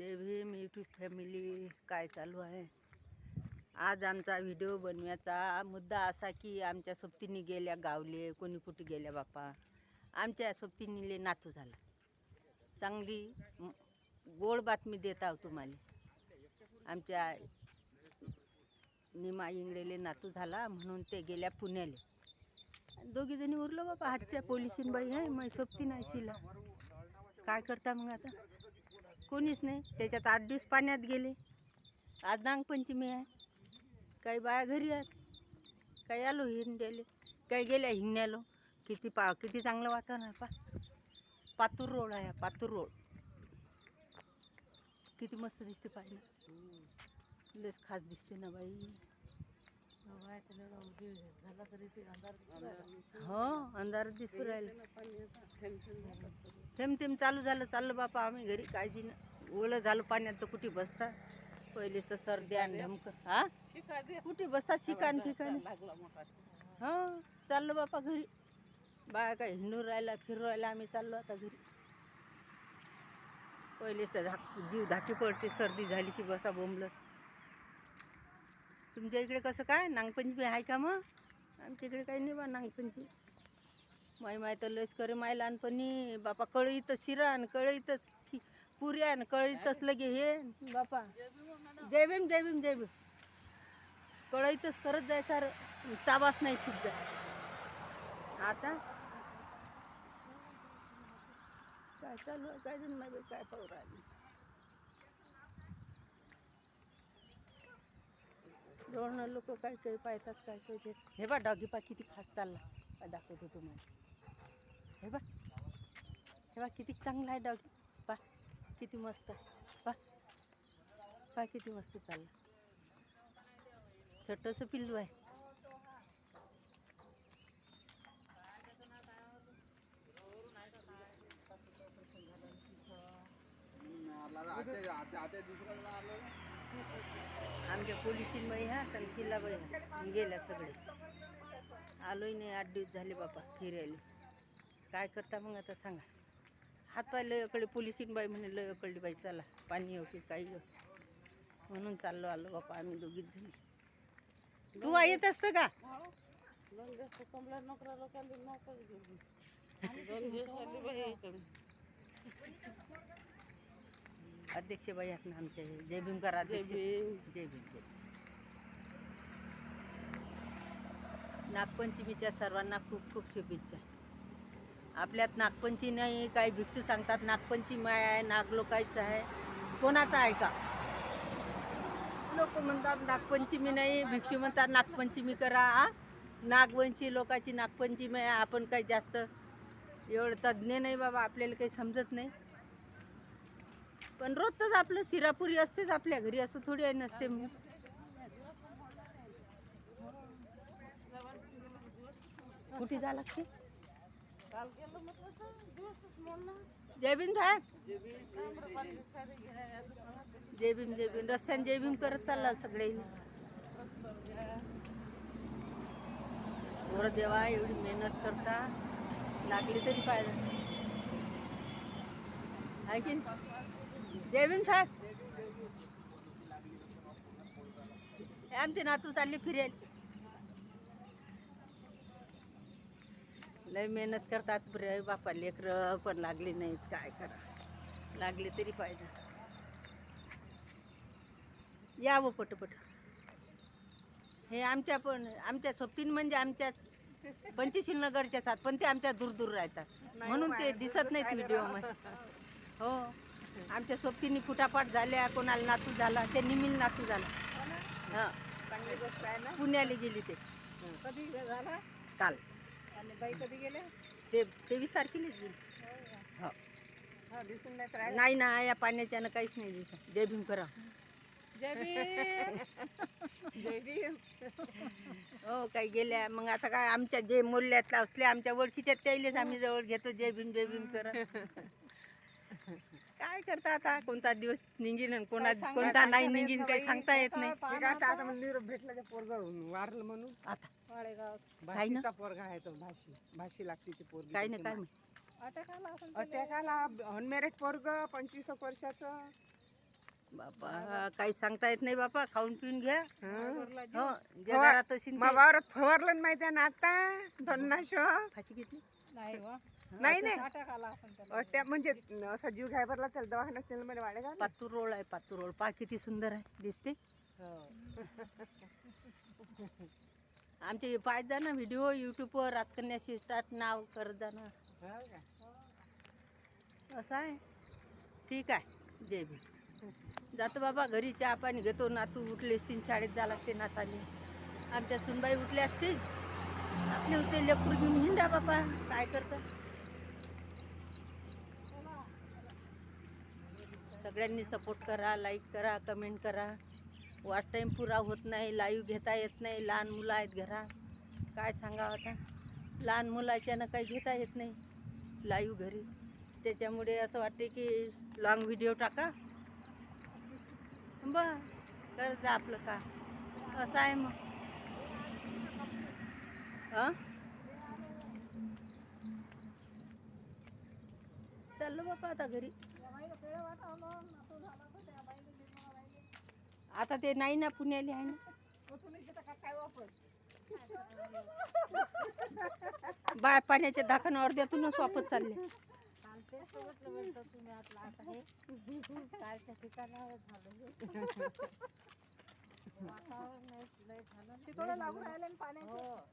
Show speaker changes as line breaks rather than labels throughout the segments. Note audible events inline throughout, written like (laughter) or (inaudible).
जय Bhim YouTube family काय चालू आहे? आज आमचा व्हिडिओ बनवायचा मुद्दा असा की आमच्या सोबतीने गेल्या गावले कोणी कुठे गेल्या बापा. आमच्या सोबतीनीले नातू झाला. चांगली गोड बातमी देत आहो तुम्हाला. आमच्या निमा इंगडेले नातू झाला म्हणून ते गेल्या पुण्याले. दोघीजणी उरलो बाबा हातच्या पोलिसीन बाई आहे मग सोबती नाही शिला काय करता मग आता? कोणीच नाही. त्याच्यात आठ दिवस पाण्यात गेले. आज नागपंचमी आहे. काही बाया घरी आहेत. काही आलो हिंड्याले. काही गेल्या हिंगण्यालो किती पा किती चांगलं वातावरण आहे पा. पातूर रोड आहे पातूर रोड. किती मस्त दिसते पाहिजे लस खास दिसते ना बाई. हो अंधार दिसू राहिलं. थेंब थेंब चालू झालं चाललं बापा आम्ही घरी काळजी ओलं झालं पाण्यात तर कुठे बसता? पहिले तर सर्दी आणि ढमक हा? कुठे बसता शिकाण ठिकाणी? हो, हा चाललो बापा घरी. बाया काय हिंडून राहिला फिरू राहिला आम्ही चाललो आता घरी. पहिलेच तर धाक जीव धाकी पडते सर्दी झाली की बसा बोंबलं तुमच्या इकडे कसं काय? नागपंचमी आहे का मग? आमच्या इकडे काही नाही बा नागपंचमी. माई माय तर लस करे माय लहानपणी. बापा कळईतच शिरा आणि कळईतच खी पुऱ्या आणि कळईतच लगे हे. बापा. जय भीम जय भीम जय भीम कळईतच करत जाय सार. ताबास नाही ठीक जाय आता? काय चालू आहे? काय जण माहिती काय पाहू राहिली. दोन लोक काय काही पाहतात काय काही ते. हे बा डॉगी पा किती खास चालला. दाखवतो तुम्हाला. हे बा हे बा किती चांगला आहे डॉगी. पा किती मस्त. पा पा किती मस्त चालला. छोटंसं पिल्लू आहे. आमच्या पोलिसीन बाई हा आणि किल्ला बाई गेल्या सगळे. आलोही नाही आठ दिवस झाले बापा फिरायला. काय करता मग आता सांगा. हात पाय लय अकडे पोलिसीन बाई म्हणे लय अकडली बाई चला. पाणी हो की काही येऊ. म्हणून चाललो आलो बापा आम्ही दोघीच जणी. तू येत असतं का? अध्यक्ष बाई आहेत ना आमचे जय भीम करा जय भीम. जय भीम जय. नागपंचमीच्या सर्वांना खूप खूप शुभेच्छा. आपल्यात नागपंचमी नाही काही भिक्षू सांगतात नागपंचमी आहे नागलोकायचं आहे. कोणाचं आहे का? लोक म्हणतात नागपंचमी नाही भिक्षू म्हणतात नागपंचमी करा आ नागवंशी लोकांची नागपंचमी आहे आपण काही जास्त एवढं तज्ज्ञ नाही बाबा आपल्याला काही समजत नाही. पण रोजचंच आपलं शिरापुरी असतेच आपल्या घरी असं थोडी आहे नसते मग. कुठे जा लागते जय भीम साहेब जय भीम जय भीम रस्त्याने जय भीम करत चालला सगळे वर देवा एवढी मेहनत करता. लागली तरी पाहिजे आहे की जय भीम साहेब. हे आमचे नातू चालले फिरायला लय मेहनत करतात रे बापा लेकरं पण लागली नाहीत काय करा. लागले तरी पाहिजे. या व पटपट. हे आमच्या पण आमच्या सोबतीन म्हणजे आमच्या पंचशील नगरच्याच आहात पण ते आमच्या दूर दूर राहतात. म्हणून ते दिसत नाहीत व्हिडिओमध्ये. हो. आमच्या सोबतीने फुटाफाट झाल्या कोणाला नातू झाला ते निमिल नातू झाला. हां.
चांगली गोष्ट आहे ना
पुण्याला गेली ते.
कधी झाला?
काल.
आणि बाई कधी गेले
ते तेवीस तारखेलाच गेली. हो.
हा दिसून नाही तर
नाही ना या पाण्याच्यानं काहीच नाही दिसत. जय भीम करा.
जय भीम. (laughs) जय भीम.
हो काही गेल्या. मग आता काय आमच्या जे मूल्यातल्या असल्या आमच्या ओळखीच्या त्याइलेच आम्ही जवळ घेतो. जय भीम जय भीम करा. (laughs) काय करता आता? कोणता दिवस निघीन कोणा कोणता नाही निघीन काही सांगता येत नाही.
काय आता आता मला निरोप भेटला ते पोरगा वारलं म्हणून.
आता.
वाडेगाव पोरगा आहे तो भाशी भाशी लागते ती पोरगी
काही नाही काय नाही
अटॅक आला अटॅक आला. अनमॅरिड पोरग पंचवीस एक वर्षाचं.
बापा काही सांगता येत नाही बापा. खाऊन पिऊन घ्या.
हं.
हो जे घरात असेल
वावरात फवारलं माहिती आहे ना आता?
फाशी घेतली?
नाही नाही अ, त्या म्हणजे असा जीव घ्याय भरला त्याला दवाखान्यात नेलं मध्ये वाढे घाल
पातूर रोड आहे पातूर रोड पा किती सुंदर आहे दिसते. आमचे पाहत जा ना व्हिडिओ यूट्यूबवर राजकन्या शिस्टात नाव करत जा ना असं आहे. ठीक आहे. जय भीम. जातो बाबा घरी चहा पाणी घेतो. नातू उठले असतील शाळेत जा लागते नाताने. आमच्या सुनबाई उठल्या असतील. आपले होते लेकरू घेऊन हिंडा बाबा. काय करता? सगळ्यांनी सपोर्ट करा लाईक करा कमेंट करा. वॉच टाईम पुरा होत नाही लाईव्ह घेता येत नाही. लहान मुलं आहेत घरा. काय सांगावं आता? लहान मुलाच्यानं काही घेता येत नाही. लाईव्ह घरी. त्याच्यामुळे असं वाटते की लॉंग व्हिडिओ टाका. बर. कर जा आपलं का असं आहे मग. हां? चाललो बापा आता घरी. आता ते नाही ना पुण्याले आहे ना. बाय पाण्याच्या दाखन अर्ध्यातूनच वापस चालले.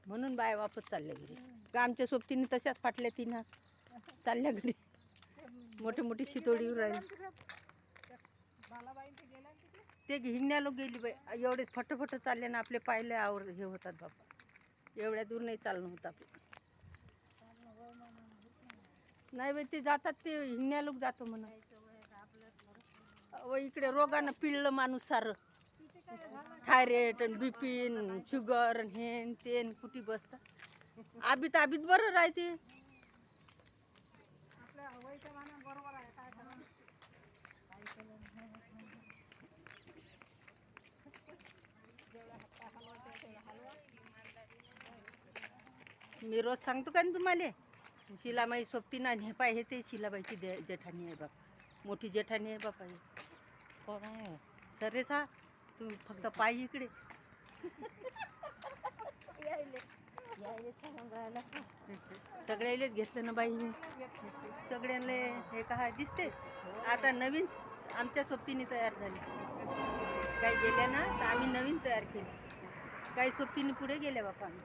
म्हणून बाय वापस चालल्या घरी. आमच्या सोबतीने तशाच फाटल्या तिनं. चालल्या घरी. मोठी मोठी शितोडी राहिली. ते हिंगण्या लोक गेली बाई. एवढे फटफट चालले ना आपले पायले आवर हे होतात बापा एवढ्या दूर नाही चालणं होत आपलं. नाही बाई ते जातात ते हिंगण्या लोक जातो म्हणा. व इकडे रोगानं पिळलं माणूस सारं. थायरॉइड आणि बीपीन शुगर हे न ते कुठे बसतात आबीत आबीत बरं राहते. मी रोज सांगतो का ना तुम्हाला? शिलाबाई सोबतीनं आणि हे पाय हे ते शिलाबाईची दे जेठाणी आहे बाप. मोठी जेठाणी आहे बापा कोण आहे? सरे सा. तुम्ही फक्त पाय इकडे. सगळ्यालेच घेतलं ना बाई. सगळ्यांना हे काय दिसते. आता नवीन आमच्या सोबतीने तयार झाली. काही गेल्या ना तर आम्ही नवीन तयार केली. काही सोबतीने पुढे गेल्या बापा आम्ही.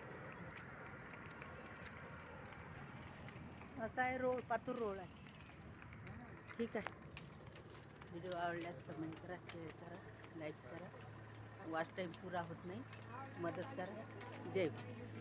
असा आहे रोड पातूर रोड आहे. ठीक आहे. व्हिडिओ आवडल्यास कमेंट करा शेअर करा लाईक करा. वॉच टाईम पुरा होत नाही. मदत करा. जय भाई